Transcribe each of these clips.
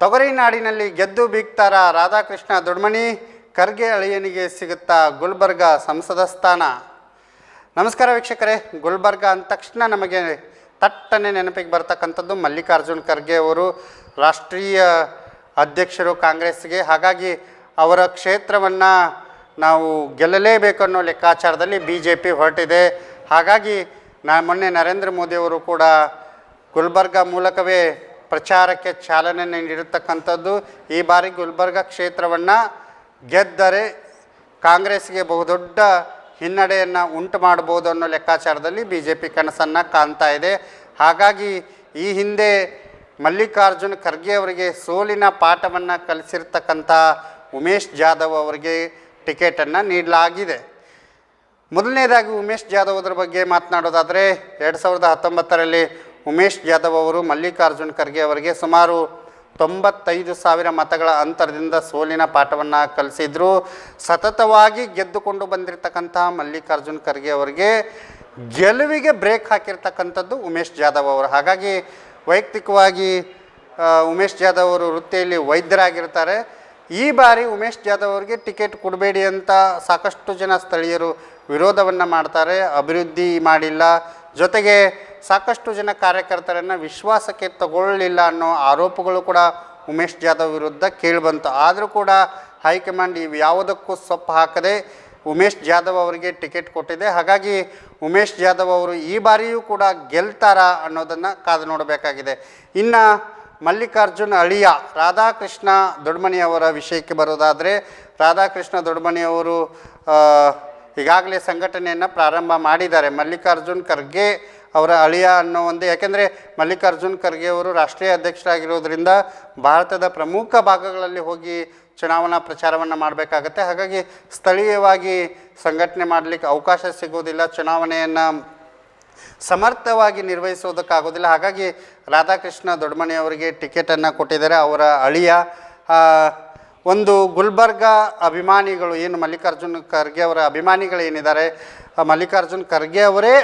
ತೊಗರಿ ನಾಡಿನಲ್ಲಿ ಗೆದ್ದು ಬೀಗ್ತಾರ ರಾಧಾಕೃಷ್ಣ ದೊಡ್ಮಣಿ, ಖರ್ಗೆ ಅಳಿಯನಿಗೆ ಸಿಗುತ್ತಾ ಗುಲ್ಬರ್ಗ ಸಂಸದ ಸ್ಥಾನ. ನಮಸ್ಕಾರ ವೀಕ್ಷಕರೇ, ಗುಲ್ಬರ್ಗ ಅಂದ ತಕ್ಷಣ ನಮಗೆ ತಟ್ಟನೆ ನೆನಪಿಗೆ ಬರ್ತಕ್ಕಂಥದ್ದು ಮಲ್ಲಿಕಾರ್ಜುನ್ ಖರ್ಗೆ ಅವರು, ರಾಷ್ಟ್ರೀಯ ಅಧ್ಯಕ್ಷರು ಕಾಂಗ್ರೆಸ್ಗೆ ಹಾಗಾಗಿ ಅವರ ಕ್ಷೇತ್ರವನ್ನು ನಾವು ಗೆಲ್ಲಲೇಬೇಕು ಅನ್ನೋ ಲೆಕ್ಕಾಚಾರದಲ್ಲಿ ಬಿ ಜೆ ಪಿ ಹೊರಟಿದೆ. ಹಾಗಾಗಿ ನಾ, ಮೊನ್ನೆ ನರೇಂದ್ರ ಮೋದಿಯವರು ಕೂಡ ಗುಲ್ಬರ್ಗ ಮೂಲಕವೇ ಪ್ರಚಾರಕ್ಕೆ ಚಾಲನೆ ನೀಡಿರತಕ್ಕಂಥದ್ದು, ಈ ಬಾರಿ ಗುಲ್ಬರ್ಗ ಕ್ಷೇತ್ರವನ್ನು ಗೆದ್ದರೆ ಕಾಂಗ್ರೆಸ್ಗೆ ಬಹುದೊಡ್ಡ ಹಿನ್ನಡೆಯನ್ನು ಉಂಟು ಮಾಡ್ಬೋದು ಅನ್ನೋ ಲೆಕ್ಕಾಚಾರದಲ್ಲಿ ಬಿ ಜೆ ಪಿ ಕನಸನ್ನು ಕಾಣ್ತಾ ಇದೆ. ಹಾಗಾಗಿ ಈ ಹಿಂದೆ ಮಲ್ಲಿಕಾರ್ಜುನ್ ಖರ್ಗೆ ಅವರಿಗೆ ಸೋಲಿನ ಪಾಠವನ್ನು ಕಲಿಸಿರ್ತಕ್ಕಂಥ ಉಮೇಶ್ ಜಾಧವ್ ಅವರಿಗೆ ಟಿಕೆಟನ್ನು ನೀಡಲಾಗಿದೆ. ಮೊದಲನೇದಾಗಿ ಉಮೇಶ್ ಜಾಧವ್ ಅದರ ಬಗ್ಗೆ ಮಾತನಾಡೋದಾದರೆ, ಎರಡು ಸಾವಿರದ ಹತ್ತೊಂಬತ್ತರಲ್ಲಿ ಉಮೇಶ್ ಜಾಧವ್ ಅವರು ಮಲ್ಲಿಕಾರ್ಜುನ್ ಖರ್ಗೆ ಅವರಿಗೆ ಸುಮಾರು ತೊಂಬತ್ತೈದು ಸಾವಿರ ಮತಗಳ ಅಂತರದಿಂದ ಸೋಲಿನ ಪಾಠವನ್ನು ಕಲಿಸಿದ್ರು. ಸತತವಾಗಿ ಗೆದ್ದುಕೊಂಡು ಬಂದಿರತಕ್ಕಂತಹ ಮಲ್ಲಿಕಾರ್ಜುನ್ ಖರ್ಗೆ ಅವರಿಗೆ ಗೆಲುವಿಗೆ ಬ್ರೇಕ್ ಹಾಕಿರ್ತಕ್ಕಂಥದ್ದು ಉಮೇಶ್ ಜಾಧವ್ ಅವರು. ಹಾಗಾಗಿ ವೈಯಕ್ತಿಕವಾಗಿ ಉಮೇಶ್ ಜಾಧವ್ ಅವರು ವೃತ್ತಿಯಲ್ಲಿ ವೈದ್ಯರಾಗಿರ್ತಾರೆ. ಈ ಬಾರಿ ಉಮೇಶ್ ಜಾಧವ್ ಅವರಿಗೆ ಟಿಕೆಟ್ ಕೊಡಬೇಡಿ ಅಂತ ಸಾಕಷ್ಟು ಜನ ಸ್ಥಳೀಯರು ವಿರೋಧವನ್ನು ಮಾಡ್ತಾರೆ. ಅಭಿವೃದ್ಧಿ ಮಾಡಿಲ್ಲ. ಜೊತೆಗೆ ಸಾಕಷ್ಟು ಜನ ಕಾರ್ಯಕರ್ತರನ್ನು ವಿಶ್ವಾಸಕ್ಕೆ ತಗೊಳ್ಳಲಿಲ್ಲ ಅನ್ನೋ ಆರೋಪಗಳು ಕೂಡ ಉಮೇಶ್ ಜಾಧವ್ ವಿರುದ್ಧ ಕೇಳಿಬಂತು ಆದರೂ ಕೂಡ ಹೈಕಮಾಂಡ್ ಇವು ಯಾವುದಕ್ಕೂ ಸೊಪ್ಪು ಹಾಕದೆ ಉಮೇಶ್ ಜಾಧವ್ ಅವರಿಗೆ ಟಿಕೆಟ್ ಕೊಟ್ಟಿದೆ. ಹಾಗಾಗಿ ಉಮೇಶ್ ಜಾಧವ್ ಅವರು ಈ ಬಾರಿಯೂ ಕೂಡ ಗೆಲ್ತಾರಾ ಅನ್ನೋದನ್ನು ಕಾದು ನೋಡಬೇಕಾಗಿದೆ. ಇನ್ನು ಮಲ್ಲಿಕಾರ್ಜುನ್ ಅಳಿಯ ರಾಧಾಕೃಷ್ಣ ದೊಡ್ಮನಿ ಅವರ ವಿಷಯಕ್ಕೆ ಬರೋದಾದರೆ, ರಾಧಾಕೃಷ್ಣ ದೊಡ್ಮನಿ ಅವರು ಈಗಾಗಲೇ ಸಂಘಟನೆಯನ್ನು ಪ್ರಾರಂಭ ಮಾಡಿದ್ದಾರೆ. ಮಲ್ಲಿಕಾರ್ಜುನ್ ಖರ್ಗೆ ಅವರ ಅಳಿಯ ಅನ್ನೋ ಒಂದು, ಯಾಕೆಂದರೆ ಮಲ್ಲಿಕಾರ್ಜುನ್ ಖರ್ಗೆ ಅವರು ರಾಷ್ಟ್ರೀಯ ಅಧ್ಯಕ್ಷರಾಗಿರೋದ್ರಿಂದ ಭಾರತದ ಪ್ರಮುಖ ಭಾಗಗಳಲ್ಲಿ ಹೋಗಿ ಚುನಾವಣಾ ಪ್ರಚಾರವನ್ನು ಮಾಡಬೇಕಾಗತ್ತೆ. ಹಾಗಾಗಿ ಸ್ಥಳೀಯವಾಗಿ ಸಂಘಟನೆ ಮಾಡಲಿಕ್ಕೆ ಅವಕಾಶ ಸಿಗೋದಿಲ್ಲ, ಚುನಾವಣೆಯನ್ನು ಸಮರ್ಥವಾಗಿ ನಿರ್ವಹಿಸೋದಕ್ಕಾಗೋದಿಲ್ಲ. ಹಾಗಾಗಿ ರಾಧಾಕೃಷ್ಣ ದೊಡ್ಡಮನೆಯವರಿಗೆ ಟಿಕೆಟನ್ನು ಕೊಟ್ಟಿದ್ದಾರೆ. ಅವರ ಅಳಿಯ ಒಂದು ಗುಲ್ಬರ್ಗ ಅಭಿಮಾನಿಗಳು ಏನು, ಮಲ್ಲಿಕಾರ್ಜುನ್ ಖರ್ಗೆ ಅವರ ಅಭಿಮಾನಿಗಳು ಏನಿದ್ದಾರೆ ಆ, ಮಲ್ಲಿಕಾರ್ಜುನ್ ಖರ್ಗೆ ಅವರೇ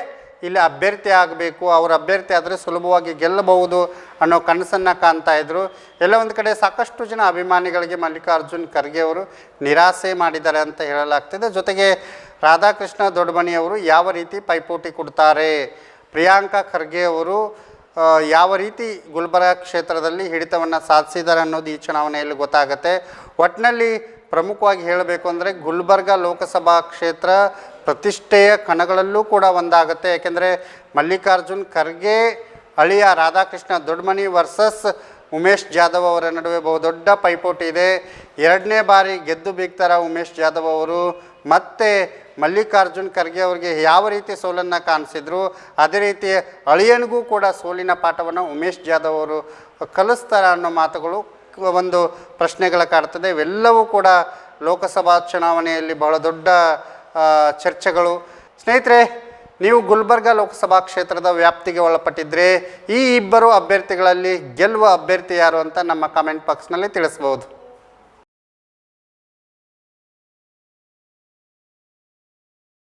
ಇಲ್ಲಿ ಅಭ್ಯರ್ಥಿ ಆಗಬೇಕು, ಅವರ ಅಭ್ಯರ್ಥಿ ಆದರೆ ಸುಲಭವಾಗಿ ಗೆಲ್ಲಬಹುದು ಅನ್ನೋ ಕನಸನ್ನು ಕಾಣ್ತಾ ಇದ್ದರು ಎಲ್ಲ ಒಂದು ಕಡೆ ಸಾಕಷ್ಟು ಜನ ಅಭಿಮಾನಿಗಳಿಗೆ ಮಲ್ಲಿಕಾರ್ಜುನ್ ಖರ್ಗೆ ಅವರು ನಿರಾಸೆ ಮಾಡಿದ್ದಾರೆ ಅಂತ ಹೇಳಲಾಗ್ತಿದೆ. ಜೊತೆಗೆ ರಾಧಾಕೃಷ್ಣ ದೊಡ್ಡಮನಿಯವರು ಯಾವ ರೀತಿ ಪೈಪೋಟಿ ಕೊಡ್ತಾರೆ? ಪ್ರಿಯಾಂಕಾ ಖರ್ಗೆ ಅವರು ಯಾವ ರೀತಿ ಗುಲ್ಬರ್ಗ ಕ್ಷೇತ್ರದಲ್ಲಿ ಹಿಡಿತವನ್ನು ಸಾಧಿಸಿದ್ದಾರೆ ಅನ್ನೋದು ಈ ಚುನಾವಣೆಯಲ್ಲಿ ಗೊತ್ತಾಗುತ್ತೆ. ಒಟ್ಟಿನಲ್ಲಿ ಪ್ರಮುಖವಾಗಿ ಹೇಳಬೇಕು ಅಂದರೆ ಗುಲ್ಬರ್ಗ ಲೋಕಸಭಾ ಕ್ಷೇತ್ರ ಪ್ರತಿಷ್ಠೆಯ ಕಣಗಳಲ್ಲೂ ಕೂಡ ಒಂದಾಗುತ್ತೆ. ಯಾಕೆಂದರೆ ಮಲ್ಲಿಕಾರ್ಜುನ್ ಖರ್ಗೆ, ಅಳಿಯ ರಾಧಾಕೃಷ್ಣ ದೊಡ್ಡಮನಿ ವರ್ಸಸ್ ಉಮೇಶ್ ಜಾಧವ್ ಅವರ ನಡುವೆ ಬಹುದೊಡ್ಡ ಪೈಪೋಟಿ ಇದೆ. ಎರಡನೇ ಬಾರಿ ಗೆದ್ದು ಬೀಗ್ತಾರ ಉಮೇಶ್ ಜಾಧವ್ ಅವರು. ಮತ್ತೆ ಮಲ್ಲಿಕಾರ್ಜುನ್ ಖರ್ಗೆ ಅವರಿಗೆ ಯಾವ ರೀತಿ ಸೋಲನ್ನು ಕಾಣಿಸಿದ್ರು, ಅದೇ ರೀತಿ ಅಳಿಯನಿಗೂ ಕೂಡ ಸೋಲಿನ ಪಾಠವನ್ನು ಉಮೇಶ್ ಜಾಧವ್ ಅವರು ಕಲಿಸ್ತಾರ ಅನ್ನೋ ಮಾತುಗಳು ಒಂದು ಪ್ರಶ್ನೆಗಳ ಕಾಡ್ತದೆ. ಇವೆಲ್ಲವೂ ಕೂಡ ಲೋಕಸಭಾ ಚುನಾವಣೆಯಲ್ಲಿ ಬಹಳ ದೊಡ್ಡ ಚರ್ಚೆಗಳು. ಸ್ನೇಹಿತರೆ, ನೀವು ಗುಲ್ಬರ್ಗ ಲೋಕಸಭಾ ಕ್ಷೇತ್ರದ ವ್ಯಾಪ್ತಿಗೆ ಒಳಪಟ್ಟಿದ್ದರೆ ಈ ಇಬ್ಬರು ಅಭ್ಯರ್ಥಿಗಳಲ್ಲಿ ಗೆಲ್ಲುವ ಅಭ್ಯರ್ಥಿ ಯಾರು ಅಂತ ನಮ್ಮ ಕಾಮೆಂಟ್ ಬಾಕ್ಸ್ನಲ್ಲಿ ತಿಳಿಸ್ಬೋದು